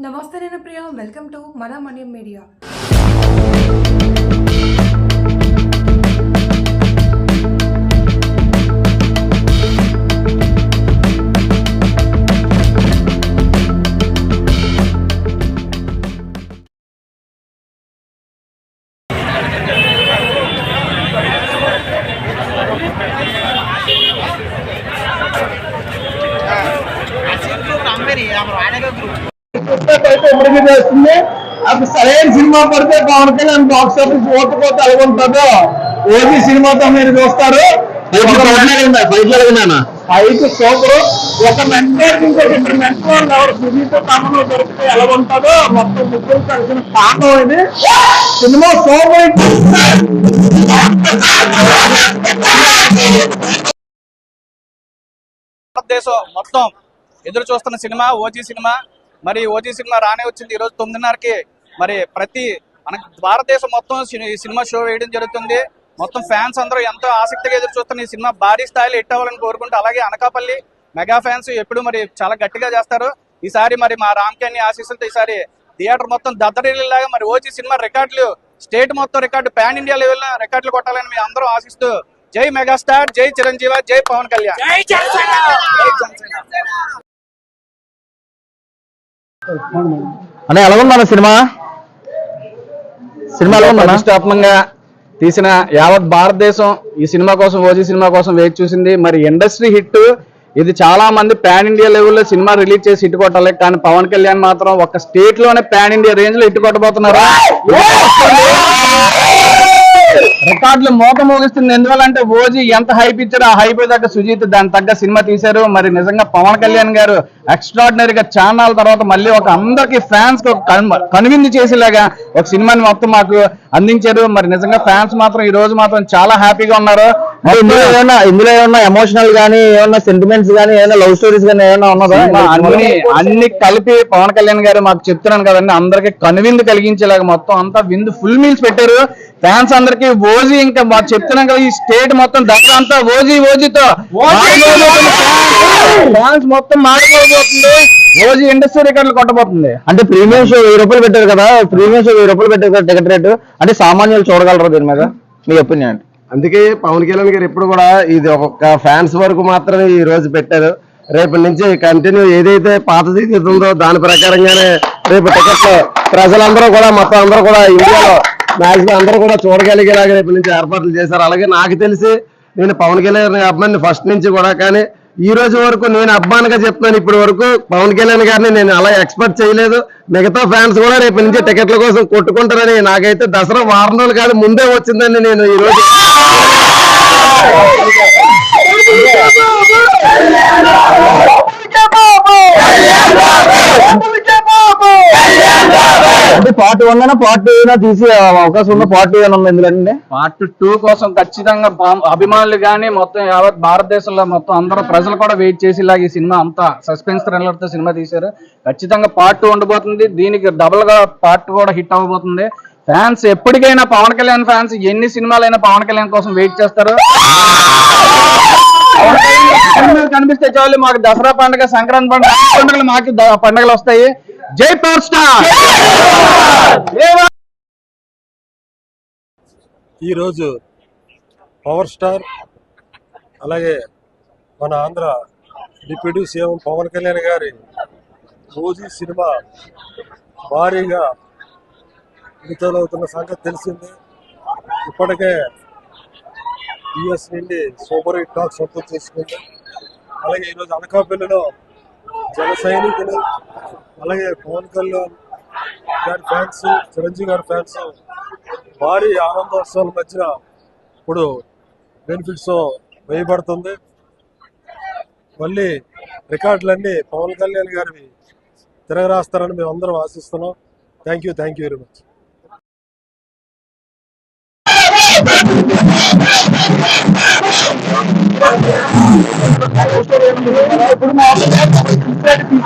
నమస్తే నేను Priya welcome to మన మనీ మీడియా. చేస్తుంది అది సరైన సినిమా పడితే పవన్ కళ్యాణ్ బాక్స్ ఆఫీస్ ఓటుకోతే అలాగుంటుందో ఓజీ సినిమాతో మీరు చూస్తారు ఫైట్ సూపర్. ఒక మెంటర్ ఇంకొక ఇద్దరు మెంటర్ ఎవరు సునీత తమను దొరికితే ఎలా ఉంటుందో మొత్తం ముగ్గురు కలిసిన పాఠం ఇది. సినిమా సూపర్ భారతదేశం మొత్తం ఎదురు చూస్తున్న సినిమా ఓజీ సినిమా. మరి ఓజీ సినిమా రానే వచ్చింది ఈరోజు తొమ్మిదిన్నరకి. మరి ప్రతి మన భారతదేశం మొత్తం ఈ సినిమా షో వేయడం జరుగుతుంది. మొత్తం ఫ్యాన్స్ అందరూ ఎంతో ఆసక్తిగా ఎదురు చూస్తున్న ఈ సినిమా భారీ స్థాయిలో హిట్ అవ్వాలని కోరుకుంటూ అలాగే అనకాపల్లి మెగా ఫ్యాన్స్ ఎప్పుడు మరి చాలా గట్టిగా చేస్తారు. ఈసారి మరి మా రామ్కేని ఆశీస్సులతో ఈసారి థియేటర్ మొత్తం దద్దరిల్లాగా మరి ఓజీ సినిమా రికార్డులు స్టేట్ మొత్తం రికార్డు పాన్ ఇండియా లెవెల్ రికార్డులు కొట్టాలని మేము అందరూ ఆశిస్తూ జై మెగాస్టార్ జై చిరంజీవి జై పవన్ కళ్యాణ్. జై జనసేన! అంటే ఎలా ఉందన్న సినిమా సినిమాలో ప్రతిష్టాత్మకంగా తీసిన యావత్ భారతదేశం ఈ సినిమా కోసం ఓజీ సినిమా కోసం వేచి చూసింది. మరి ఇండస్ట్రీ హిట్. ఇది చాలా మంది పాన్ ఇండియా లెవెల్లో సినిమా రిలీజ్ చేసి హిట్ కొట్టాలి. కానీ పవన్ కళ్యాణ్ మాత్రం ఒక స్టేట్లోనే పాన్ ఇండియా రేంజ్లో హిట్ కొట్టబోతున్నారు? రికార్డులు మోత మోగిస్తుంది. ఎందువల్లంటే ఓజీ ఎంత హైప్ ఇచ్చారో ఆ హైప్ తగ్గ సుజీత్ దాని తగ్గ సినిమా తీశారు. మరి నిజంగా పవన్ కళ్యాణ్ గారు ఎక్స్ట్రాడినరీ గా చాన్నాళ్ళ తర్వాత మళ్ళీ ఒక అందరికి ఫ్యాన్స్కి కనువిందు చేసేలాగా ఒక సినిమాని మొత్తం మాకు అందించారు. మరి నిజంగా ఫ్యాన్స్ మాత్రం ఈ రోజు మాత్రం చాలా హ్యాపీగా ఉన్నారు. ఇందులో ఏమన్నా ఇందులో ఏమన్నా ఎమోషనల్ గానీ ఏమన్నా సెంటిమెంట్స్ గానీ ఏమైనా లవ్ స్టోరీస్ గానీ ఏమైనా ఉన్నదా? అన్ని అన్ని కలిపి పవన్ కళ్యాణ్ గారు మాకు చెప్తున్నాను కదండి అందరికి కనువిందు కలిగించేలాగా మొత్తం అంతా విందు ఫుల్ మీల్స్ పెట్టారు. ఫ్యాన్స్ అందరికి ఓజీ ఇంకా మాకు చెప్తున్నాం కదా ఈ స్టేట్ మొత్తం దసరా అంతా ఓజీ ఓజీతో. ఫ్యాన్స్ మొత్తం మారిపోతుంది ఓజీ ఇండస్ట్రీ రికార్డులు కొట్టబోతుంది. అంటే ప్రీమియం షో వెయ్యి రూపాయలు పెట్టారు కదా ప్రీమియం షో వెయ్యి రూపాయలు పెట్టారు కదా టికెట్ రేటు అంటే సామాన్యులు చూడగలరు దీని మీద? మీ ఒపీనియన్ అంటే అందుకే పవన్ కళ్యాణ్ గారు ఎప్పుడు కూడా ఇది ఒక ఫ్యాన్స్ వరకు మాత్రమే ఈ రోజు పెట్టారు. రేపటి నుంచి కంటిన్యూ ఏదైతే పాతది ఉందో దాని ప్రకారంగానే రేపు టికెట్లు ప్రజలందరూ కూడా మొత్తం అందరూ కూడా ఇండియాలో మాక్సిమం అందరూ కూడా చూడగలిగేలాగా రేపు నుంచి ఏర్పాట్లు చేశారు. అలాగే నాకు తెలిసి నేను పవన్ కళ్యాణ్ అబ్బాయిని ఫస్ట్ నుంచి కూడా కానీ ఈ రోజు వరకు నేను అబ్బానిగా చెప్తున్నాను ఇప్పటి వరకు పవన్ కళ్యాణ్ గారిని నేను అలా ఎక్స్పెక్ట్ చేయలేదు. మిగతా ఫ్యాన్స్ కూడా రేపు నుంచి టికెట్ల కోసం కొట్టుకుంటారని నాకైతే దసరా వారం రోజులు కాదు ముందే వచ్చిందని నేను ఈ రోజు పార్ట్ వన్ అయినా పార్ట్ టూ అయినా తీసి అవకాశం ఉన్న పార్ట్ టూ అయినా ఉంది ఎందుకంటే పార్ట్ టూ కోసం ఖచ్చితంగా అభిమానులు కానీ మొత్తం యావత్ భారతదేశంలో మొత్తం అందరూ ప్రజలు కూడా వెయిట్ చేసి చేసేలాగా ఈ సినిమా అంతా సస్పెన్స్ థ్రిల్లర్తో సినిమా తీశారు. ఖచ్చితంగా పార్ట్ టూ ఉండబోతుంది. దీనికి డబుల్గా పార్ట్ కూడా హిట్ అవ్వబోతుంది. ఫ్యాన్స్ ఎప్పటికైనా పవన్ కళ్యాణ్ ఫ్యాన్స్ ఎన్ని సినిమాలైనా పవన్ కళ్యాణ్ కోసం వెయిట్ చేస్తారు. కనిపిస్తే చాలు మాకు దసరా పండుగ సంక్రాంతి పండుగ అన్ని పండుగలు మాకు ద- పండుగలు వస్తాయి. జై పవర్ స్టార్! ఈరోజు పవర్ స్టార్ అలాగే మన ఆంధ్ర డిప్యూటీ సీఎం పవన్ కళ్యాణ్ గారి రోజీ సినిమా భారీగా విడుదలవుతున్న సంగతి తెలిసింది. ఇప్పటికే యుఎస్ నుండి సూపర్ హిట్ టాక్ సొంతం చేసుకుంది. అలాగే ఈరోజు అనకాపల్లిలో జన సైనికులు అలాగే పవన్ కళ్యాణ్ గారి ఫ్యాన్స్ చిరంజీవి గారి ఫ్యాన్స్ భారీ ఆనందోత్సవాల మధ్య ఇప్పుడు బెనిఫిట్స్ వేయబడుతుంది. మళ్ళీ రికార్డులన్నీ పవన్ కళ్యాణ్ గారివి తిరగరాస్తారని మేము అందరం ఆశిస్తున్నాం thank you thank you very much ప్రతి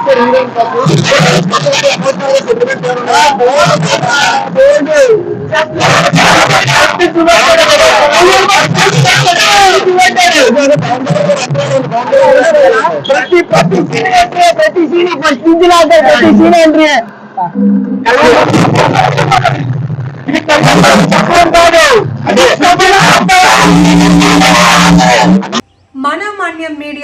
ప్రతి సీన్ ప్రతి సీన్ ఫస్ట్ నుంచి లాగా ప్రతి సీన్ ఎంట్రీ మన మాన్యం మీడియా